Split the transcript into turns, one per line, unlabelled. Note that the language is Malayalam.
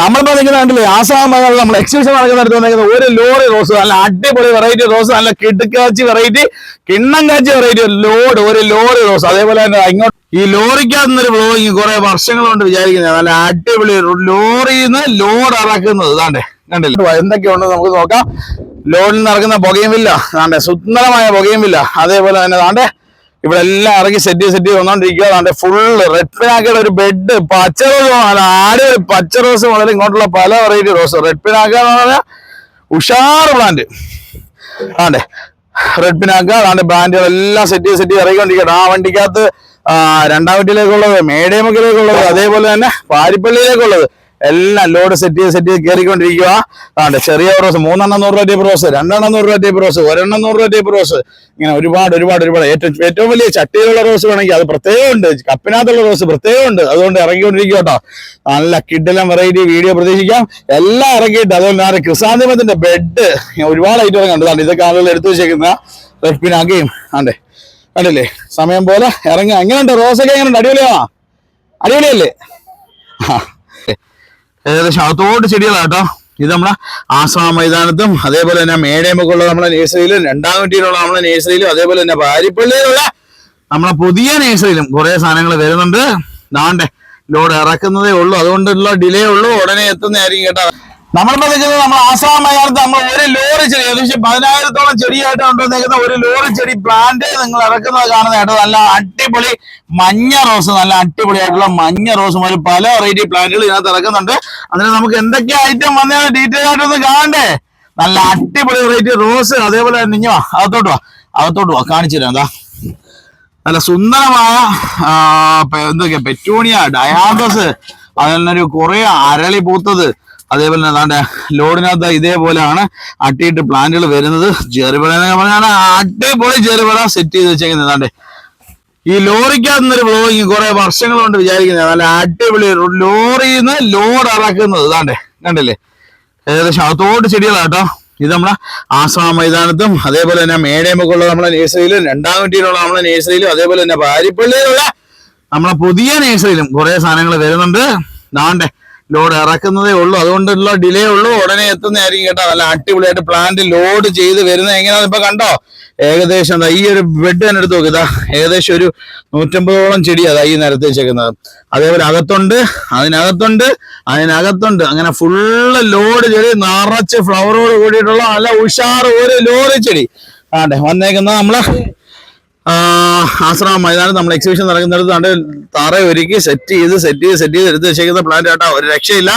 നമ്മളിപ്പോ നിൽക്കുന്ന കണ്ടില്ലേ ആസാം നമ്മൾ എക്സിബിഷൻ നടക്കുന്നിടത്ത് ഒരു ലോറി റോസ് നല്ല അടിപൊളി വെറൈറ്റി റോസ് നല്ല കിടുക്കാച്ചി വെറൈറ്റി കിണ്ണം കാച്ചി വെറൈറ്റി ലോഡ് ഒരു ലോറി റോസ് അതേപോലെ തന്നെ ഇങ്ങോട്ട് ഈ ലോറിക്കകത്തുനിന്നൊരു ബ്ലോഗിങ് കുറെ വർഷങ്ങൾ കൊണ്ട് വിചാരിക്കുന്നത്. നല്ല അടിപൊളി ലോറിയിൽ നിന്ന് ലോഡ് ഇറക്കുന്നത്. ഇതാണ്ടേ കണ്ടില്ല? എന്തൊക്കെയുണ്ട് നമുക്ക് നോക്കാം. ലോഡിൽ നിന്ന് ഇറക്കുന്ന പുകയും ഇല്ല അതാണ്ടേ സുന്ദരമായ പുകയും ഇല്ല അതേപോലെ തന്നെ താണ്ടെ ഇവിടെ എല്ലാം ഇറങ്ങി സെറ്റ് സെറ്റ് ചെയ്ത് വന്നോണ്ടിരിക്കുക താണ്ടെ ഫുള്ള് റെഡ് പിനാക്കയുടെ ഒരു ബെഡ് പച്ച റോസ് ആട് പച്ച റോസ് മുതൽ ഇങ്ങോട്ടുള്ള പല വെറൈറ്റി റോസ് റെഡ് പിനാക്ക എന്ന് പറഞ്ഞാൽ ഉഷാർ പ്ലാന്റ് ആണ്ടേ റെഡ് പിനാക്ക അതാണ്ട് ബ്രാൻഡുകൾ എല്ലാം സെറ്റ് ചെയ്ത് സെറ്റ് ചെയ്ത് ഇറങ്ങിക്കൊണ്ടിരിക്കുക ആ വണ്ടിക്കകത്ത് രണ്ടാം വീട്ടിലേക്കുള്ളത് മേടേമുക്കിലേക്കുള്ളത് അതേപോലെ തന്നെ പാരിപ്പള്ളിയിലേക്കുള്ളത്. എല്ലാം ലോഡ് സെറ്റ് ചെയ്ത് സെറ്റ് ചെയ്ത് കയറിക്കൊണ്ടിരിക്കുക അതാണ്ട് ചെറിയ റോസ് മൂന്നെണ്ണം നൂറ് രൂപ ടൈപ്പ് റോസ് രണ്ടെണ്ണം നൂറ് രൂപ ടൈപ്പ് റോസ് ഒരെണ്ണം നൂറ് രൂപ ടൈപ്പ് റോസ് ഇങ്ങനെ ഒരുപാട് ഒരുപാട് ഒരുപാട്. ഏറ്റവും ഏറ്റവും വലിയ ചട്ടിയിലുള്ള റോസ് വേണമെങ്കിൽ അത് പ്രത്യേകം ഉണ്ട് കപ്പിനകത്തുള്ള റോസ് പ്രത്യേകം ഉണ്ട് അതുകൊണ്ട് ഇറങ്ങിക്കൊണ്ടിരിക്കുക കേട്ടോ. നല്ല കിഡിലും വെറൈറ്റി വീഡിയോ പ്രതീക്ഷിക്കാം. എല്ലാം ഇറങ്ങിയിട്ട് അതുകൊണ്ട് ആ ക്രിസാന്തിമത്തിന്റെ ബെഡ് ഒരുപാട് ഐറ്റം കണ്ടതാണ് ഇതൊക്കെ ആളുകൾ എടുത്തു വെച്ചേക്കുന്ന റെഡ് പിനാക്കയും ആണ്ടേ കണ്ടില്ലേ? സമയം പോലെ ഇറങ്ങുക. എങ്ങനെയുണ്ട്? റോസൊക്കെ എങ്ങനെയുണ്ട്? അടിപൊളിയാണോ? അടിപൊളിയല്ലേ? ആ. ഏകദേശം അകത്തോട്ട് ചെടികളാട്ടോ. ഇത് നമ്മളെ ആസാം മൈതാനത്തും അതേപോലെ തന്നെ മേടയമൊക്കെ ഉള്ള നമ്മളെ നേഴ്സറിയിലും രണ്ടാം വീട്ടിലുള്ള നമ്മളെ നേഴ്സറിയിലും അതേപോലെ തന്നെ പാരിപ്പള്ളിയിലുള്ള നമ്മളെ പുതിയ നേഴ്സറിയിലും കുറെ സാധനങ്ങൾ വരുന്നുണ്ട്. ദാണ്ടെ ലോഡ് ഇറക്കുന്നതേ ഉള്ളൂ. അതുകൊണ്ടുള്ള ഡിലേ ഉള്ളൂ. ഉടനെ എത്തുന്നതായിരിക്കും കേട്ടോ. നമ്മളിപ്പോ നിൽക്കുന്നത് നമ്മൾ ആസാം അയാളത്ത് നമ്മൾ ഒരു ലോറി ചെടി ഏകദേശം പതിനായിരത്തോളം ചെടിയായിട്ട് കൊണ്ടുവന്നേക്കുന്ന ഒരു ലോറി ചെടി പ്ലാന്റ് നിങ്ങൾ ഇറക്കുന്നത് കാണുന്ന കേട്ടോ. നല്ല അടിപൊളി മഞ്ഞ റോസ് നല്ല അടിപൊളിയായിട്ടുള്ള മഞ്ഞ റോസ് മുതൽ പല വെറൈറ്റി പ്ലാന്റുകൾ ഇതിനകത്ത് ഇറക്കുന്നുണ്ട്. അതിന് നമുക്ക് എന്തൊക്കെ ഐറ്റം വന്നതെന്ന് ഡീറ്റെയിൽ ആയിട്ടൊന്ന് കാണണ്ടേ? നല്ല അടിപൊളി വെറൈറ്റി റോസ് അതേപോലെ നിഞ്ഞോ അകത്തോട്ട് വാ അകത്തോട്ട് വാ കാണിച്ചു തരാം എന്താ നല്ല സുന്ദരമായ എന്തൊക്കെയാ പെറ്റൂണിയ ഡയാബസ് അതിൽ ഒരു കുറെ അരളി പൂത്തത്. അതേപോലെ അതാണ്ട് ലോഡിനകത്ത് ഇതേപോലെയാണ് അട്ടിയിട്ട് പ്ലാന്റുകൾ വരുന്നത്. ചെറുപിട എന്നൊക്കെ പറഞ്ഞാൽ അടിപൊളി ചെറുപിട സെറ്റ് ചെയ്ത് വെച്ചേക്കുന്നത് അതാണ്ട് ഈ ലോറിക്കകത്ത് നിന്നൊരു ബ്ലോഗിങ് കുറെ വർഷങ്ങൾ കൊണ്ട് വിചാരിക്കുന്നത്. നല്ല അടിപൊളി ലോറിയിൽ നിന്ന് ലോഡ് ഇറക്കുന്നത് ഇതാണ്ടേ കണ്ടില്ലേ? ഏകദേശം അകത്തോട്ട് ചെടികളാട്ടോ ഇത് നമ്മളെ ആസാം മൈതാനത്തും അതേപോലെ തന്നെ മേടയമൊക്കെ ഉള്ള നമ്മളെ നേഴ്സറിയിലും രണ്ടാം വീട്ടിലുള്ള നമ്മളെ നേഴ്സറിയിലും അതേപോലെ തന്നെ പാരിപ്പള്ളിയിലുള്ള നമ്മളെ പുതിയ നേഴ്സറിയിലും കുറേ സാധനങ്ങൾ വരുന്നുണ്ട്. ദാണ്ടെ ലോഡ് ഇറക്കുന്നതേ ഉള്ളൂ. അതുകൊണ്ടുള്ള ഡിലേ ഉള്ളൂ. ഉടനെ എത്തുന്നതായിരിക്കും കേട്ടോ. നല്ല അടിപൊളിയായിട്ട് പ്ലാന്റ് ലോഡ് ചെയ്ത് വരുന്നത് എങ്ങനെയാണെന്ന് ഇപ്പൊ കണ്ടോ? ഏകദേശം എന്താ ഈ ഒരു ബെഡ് തന്നെ എടുത്ത് നോക്കി. ഇതാ ഏകദേശം ഒരു നൂറ്റമ്പതോളം ചെടി അതാ ഈ നിരത്തി വെച്ചേക്കുന്നത്. അതേപോലെ അകത്തുണ്ട് അതിനകത്തുണ്ട് അതിനകത്തുണ്ട്. അങ്ങനെ ഫുള്ള് ലോഡ് ചെടി നിറച്ച് ഫ്ലവറോട് കൂടിയിട്ടുള്ള നല്ല ഉഷാറ് ഒരു ലോഡ് ചെടി. ആണ്ടെ വന്നേക്കുന്ന നമ്മൾ. ആശ്രമ മൈതാനത്ത് നമ്മൾ എക്സിബിഷൻ നടക്കുന്നിടത്ത് തറ ഒരുക്കി സെറ്റ് ചെയ്ത് സെറ്റ് ചെയ്ത് സെറ്റ് ചെയ്ത് എടുത്ത് വെച്ചേക്കുന്ന പ്ലാന്റ് കേട്ടോ ഒരു രക്ഷയില്ല.